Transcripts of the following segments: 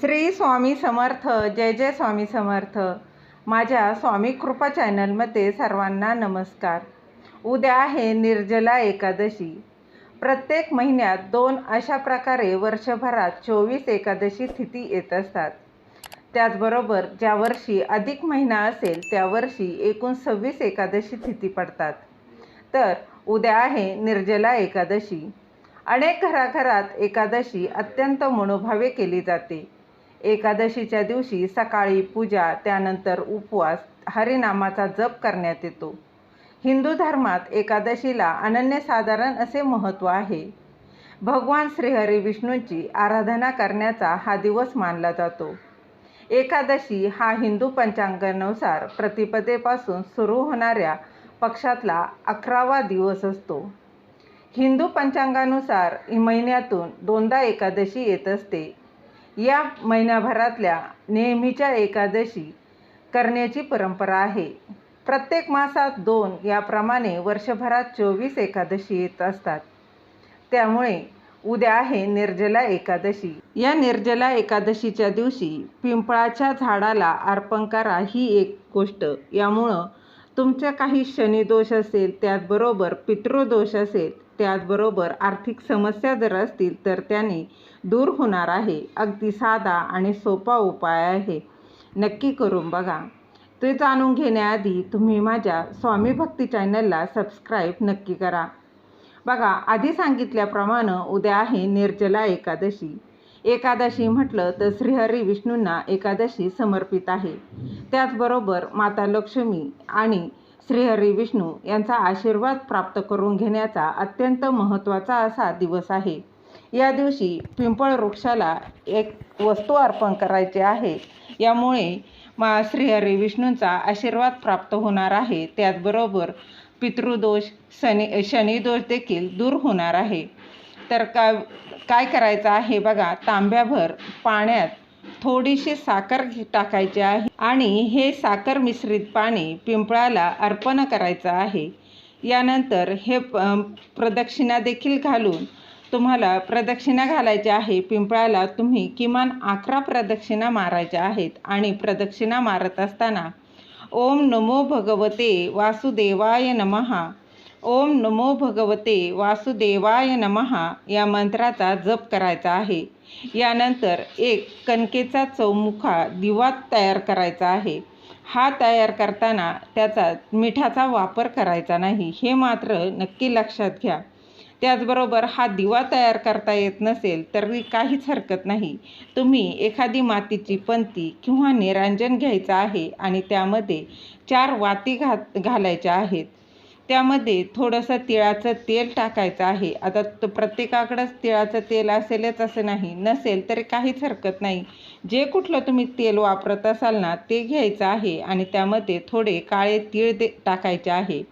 श्री स्वामी समर्थ जय जय स्वामी समर्थ. माझ्या स्वामी कृपा चॅनलमध्ये सर्वांना नमस्कार. उद्या आहे निर्जला एकादशी. प्रत्येक महिन्यात दोन अशा प्रकारे वर्षभरात चोवीस एकादशी स्थिती येत असतात. त्याचबरोबर ज्या वर्षी अधिक महिना असेल त्या वर्षी एकूण सव्वीस एकादशी स्थिती पडतात. तर उद्या आहे निर्जला एकादशी. अनेक घराघरात एकादशी अत्यंत मनोभावे केली जाते. एकादशीच्या दिवशी सकाळी पूजा त्यानंतर उपवास हरिनामाचा जप करण्यात येतो. हिंदू धर्मात एकादशीला अनन्यसाधारण असे महत्त्व आहे. भगवान श्रीहरी विष्णूंची आराधना करण्याचा हा दिवस मानला जातो. एकादशी हा हिंदू पंचांगानुसार प्रतिपदेपासून सुरू होणाऱ्या पक्षातला अकरावा दिवस असतो. हिंदू पंचांगानुसार महिन्यातून दोनदा एकादशी येत असते. या महिन्याभरातल्या नेहमीच्या एकादशी करण्याची परंपरा आहे. प्रत्येक मासात दोन याप्रमाणे वर्षभरात चोवीस एकादशी येत असतात. त्यामुळे उद्या आहे निर्जला एकादशी. या निर्जला एकादशीच्या दिवशी पिंपळाच्या झाडाला अर्पण करा ही एक गोष्ट. यामुळं तुमच्या काही शनिदोष असेल त्याचबरोबर पितृदोष असेल त्याचबरोबर आर्थिक समस्या जर असतील तर त्याने दूर होणार आहे. अगदी साधा आणि सोपा उपाय आहे. नक्की करून बघा. ते जाणून घेण्याआधी तुम्ही माझ्या स्वामी भक्ती चॅनलला सबस्क्राईब नक्की करा. बघा आधी सांगितल्याप्रमाणे उद्या आहे निर्जला एकादशी. एकादशी म्हटलं तर श्रीहरी विष्णूंना एकादशी समर्पित आहे. त्याचबरोबर माता लक्ष्मी आणि श्रीहरी विष्णू यांचा आशीर्वाद प्राप्त करून घेण्याचा अत्यंत महत्त्वाचा असा दिवस आहे. या दिवशी पिंपळ वृक्षाला एक वस्तू अर्पण करायची आहे. यामुळे मा श्रीहरी विष्णूंचा आशीर्वाद प्राप्त होणार आहे. त्याचबरोबर पितृदोष शनी शनिदोष देखील दूर होणार आहे. तर का काय करायचं आहे बघा तांब्याभर पाण्यात थोडीशी साखर टाकायची आहे. आणि हे साखर मिश्रित पाणी पिंपळाला अर्पण करायचं आहे. यानंतर हे प्रदक्षिणा देखील घालून तुम्हाला प्रदक्षिणा घालायच्या आहे. पिंपळाला तुम्ही किमान अकरा प्रदक्षिणा मारायच्या आहेत. आणि प्रदक्षिणा मारत असताना ओम नमो भगवते वासुदेवाय नमहा ओम नमो भगवते वासुदेवाय नमहा या मंत्राचा जप करायचा आहे. यानंतर एक कणकेचा चौमुखा दिवा तयार करायचा आहे. हा तयार करताना त्याचा मिठाचा वापर करायचा नाही हे मात्र नक्की लक्षात घ्या. त्याचबरोबर हा दिवा तयार करता येत नसेल तरी काहीच हरकत नाही. तुम्ही एखादी मातीची पंती किंवा निरांजन घ्यायचं आहे आणि त्यामध्ये चार वाती घा घालायच्या आहेत. त्यामध्ये थोडंसं तिळाचं तेल टाकायचं आहे. आता प्रत्येकाकडंच तिळाचं तेल असेलच असं नाही. नसेल तरी काहीच हरकत नाही. जे कुठलं तुम्ही तेल वापरत असाल ना ते घ्यायचं आहे आणि त्यामध्ये थोडे काळे तीळ दे टाकायचे आहे.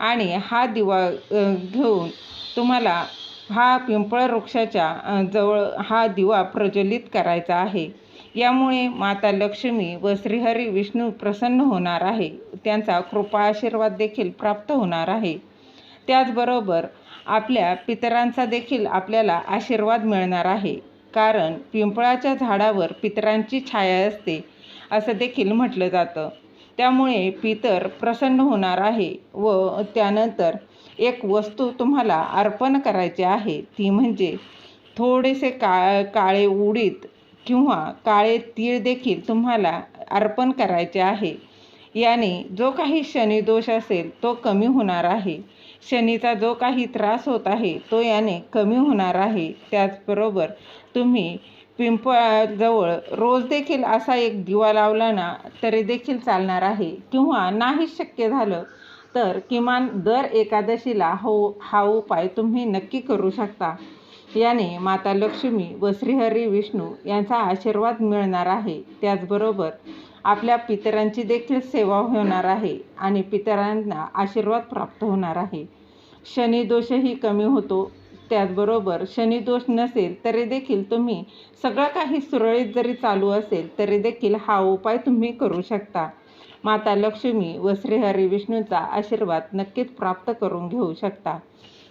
आणि हा दिवा घेऊन तुम्हाला हा पिंपळ वृक्षाच्या जवळ हा दिवा प्रज्वलित करायचा आहे. यामुळे माता लक्ष्मी व श्रीहरी विष्णू प्रसन्न होणार आहे. त्यांचा कृपा आशीर्वाद देखील प्राप्त होणार आहे. त्याचबरोबर आपल्या पितरांचा देखील आपल्याला आशीर्वाद मिळणार आहे. कारण पिंपळाच्या झाडावर पितरांची छाया असते असं देखील म्हटलं जातं. त्यामुळे पितर प्रसन्न होणार आहे व त्यानंतर एक वस्तू तुम्हाला अर्पण करायची आहे. ती म्हणजे थोडेसे का काळे उडीद किंवा काळे तीळ देखील तुम्हाला अर्पण करायचे आहे. याने जो काही शनिदोष असेल तो कमी होणार आहे. शनीचा जो काही त्रास होत आहे तो याने कमी होणार आहे. त्याचबरोबर तुम्ही पिंपळाजवळ रोज देखील असा एक दिवा लावला ना तरी देखील चालणार आहे. किंवा नाही शक्य झालं तर किमान दर एकादशीला हो हा उपाय तुम्ही नक्की करू शकता. याने माता लक्ष्मी व श्रीहरी विष्णू यांचा आशीर्वाद मिळणार आहे. त्याचबरोबर आपल्या पितरांची देखील सेवा होणार आहे आणि पितरांना आशीर्वाद प्राप्त होणार आहे. शनिदोषही कमी होतो. त्याचबरोबर शनिदोष नसेल तरी देखील तुम्ही सगळं काही सुरळीत जरी चालू असेल तरी देखील हा उपाय तुम्ही करू शकता. माता लक्ष्मी व श्रीहरी विष्णूंचा आशीर्वाद नक्कीच प्राप्त करून घेऊ शकता.